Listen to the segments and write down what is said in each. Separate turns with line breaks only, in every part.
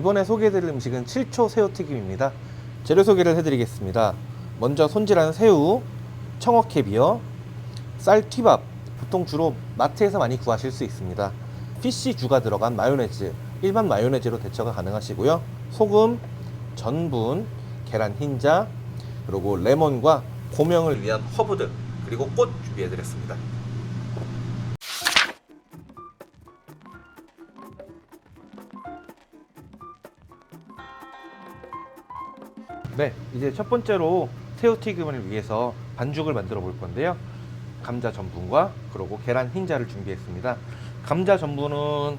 이번에 소개해드릴 음식은 7초 새우튀김입니다. 재료 소개를 해드리겠습니다. 먼저 손질한 새우, 청어캐비어, 쌀튀밥, 보통 주로 마트에서 많이 구하실 수 있습니다. 피쉬주가 들어간 마요네즈, 일반 마요네즈로 대처가 가능하시고요. 소금, 전분, 계란 흰자, 그리고 레몬과 고명을 위한 허브들, 그리고 꽃 준비해드렸습니다. 네, 이제 첫 번째로 새우튀김을 위해서 반죽을 만들어 볼 건데요. 감자 전분과 그리고 계란 흰자를 준비했습니다. 감자 전분은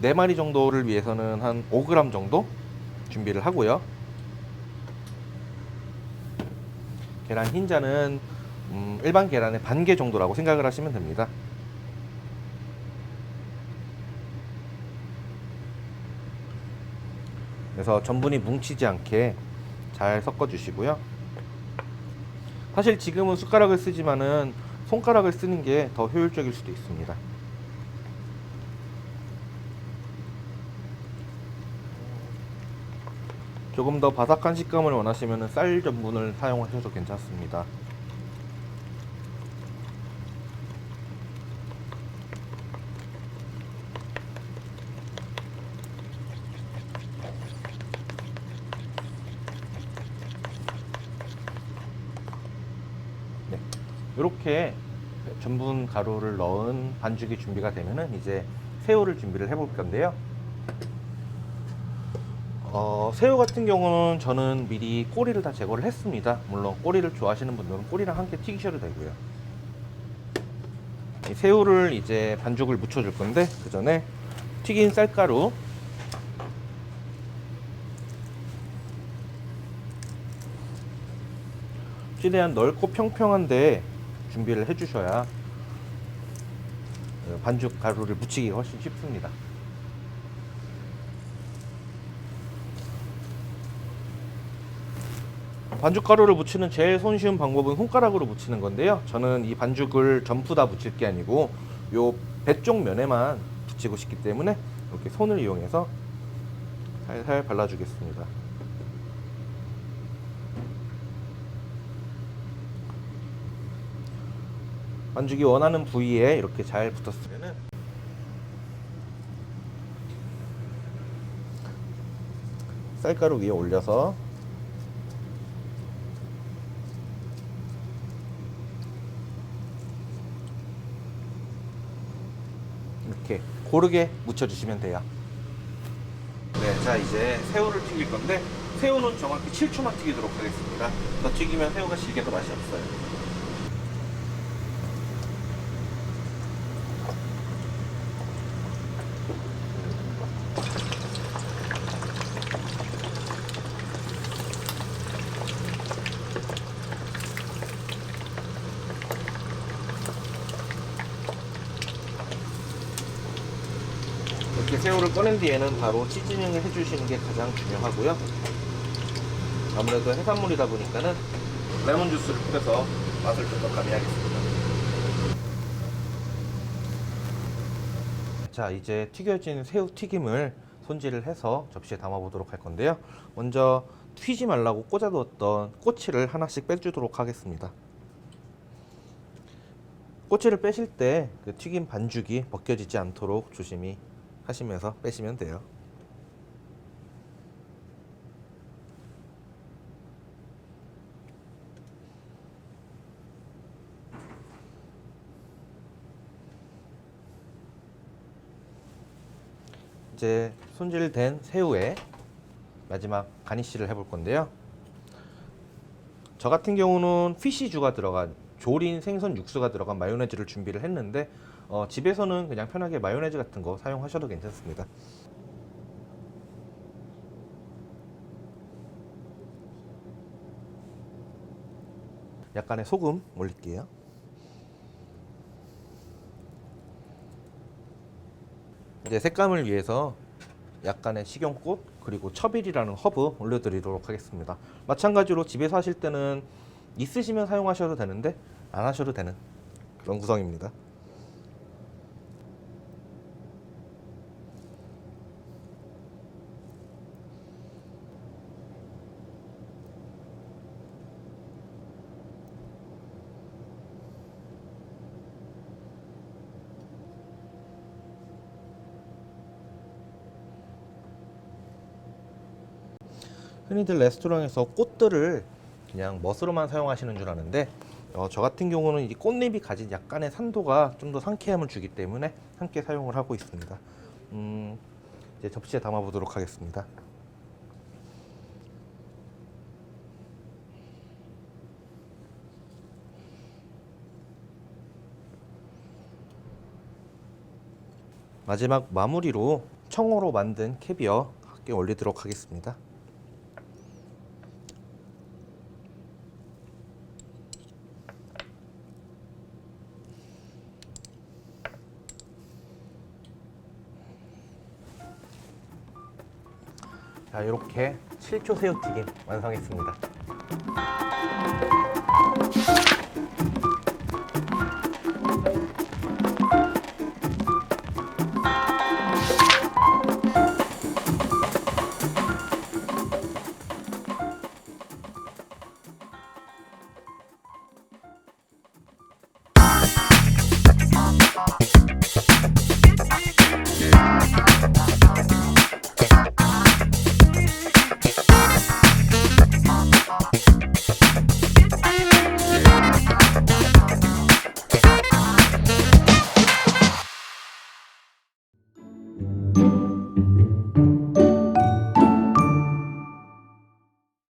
4마리 정도를 위해서는 한 5g 정도 준비를 하고요. 계란 흰자는 음, 일반 계란의 반 개 정도라고 생각을 하시면 됩니다. 그래서 전분이 뭉치지 않게 잘 섞어 주시고요. 사실 지금은 숟가락을 쓰지만은 손가락을 쓰는 게 더 효율적일 수도 있습니다. 조금 더 바삭한 식감을 원하시면 쌀 전분을 사용하셔도 괜찮습니다. 이렇게 전분 가루를 넣은 반죽이 준비가 되면은 이제 새우를 준비를 해볼 건데요. 어, 새우 같은 경우는 저는 미리 꼬리를 다 제거를 했습니다. 물론 꼬리를 좋아하시는 분들은 꼬리랑 함께 튀기셔도 되고요. 이 새우를 이제 반죽을 묻혀줄 건데 그 전에 튀긴 쌀가루 최대한 넓고 평평한데 준비를 해주셔야 어, 반죽 가루를 묻히기가 훨씬 쉽습니다. 반죽 가루를 묻히는 제일 손쉬운 방법은 손가락으로 묻히는 건데요. 저는 이 반죽을 전부 다 묻힐 게 아니고 요 배쪽 면에만 붙이고 싶기 때문에 이렇게 손을 이용해서 살살 발라주겠습니다. 반죽이 원하는 부위에 이렇게 잘 붙었으면은 쌀가루 위에 올려서 이렇게 고르게 묻혀주시면 돼요. 네, 자 이제 새우를 튀길 건데 새우는 정확히 7초만 튀기도록 하겠습니다. 더 튀기면 새우가 질겨도 맛이 없어요. 게 새우를 꺼낸 뒤에는 바로 시즈닝을 해주시는 게 가장 중요하고요. 아무래도 해산물이다 보니까는 레몬 주스를 뿌려서 맛을 좀 더 가미하겠습니다. 자, 이제 튀겨진 새우 튀김을 손질을 해서 접시에 담아 보도록 할 건데요. 먼저 튀지 말라고 꽂아두었던 꼬치를 하나씩 빼주도록 하겠습니다. 꼬치를 빼실 때 그 튀김 반죽이 벗겨지지 않도록 조심히 하시면서 빼시면 돼요. 이제 손질된 새우에 마지막 가니쉬를 해볼 건데요. 저 같은 경우는 피쉬주가 들어간 조린 생선 육수가 들어간 마요네즈를 준비를 했는데 어, 집에서는 그냥 편하게 마요네즈 같은 거 사용하셔도 괜찮습니다. 약간의 소금 올릴게요. 이제 색감을 위해서 약간의 식용꽃 그리고 처빌이라는 허브 올려드리도록 하겠습니다. 마찬가지로 집에서 하실 때는 있으시면 사용하셔도 되는데 안 하셔도 되는 그런 구성입니다. 흔히들 레스토랑에서 꽃들을 그냥 멋으로만 사용하시는 줄 아는데 어, 저 같은 경우는 이 꽃잎이 가진 약간의 산도가 좀 더 상쾌함을 주기 때문에 함께 사용을 하고 있습니다. 음, 이제 접시에 담아 보도록 하겠습니다. 마지막 마무리로 청어로 만든 캐비어 함께 올리도록 하겠습니다. 자, 이렇게 7초 새우튀김 완성했습니다.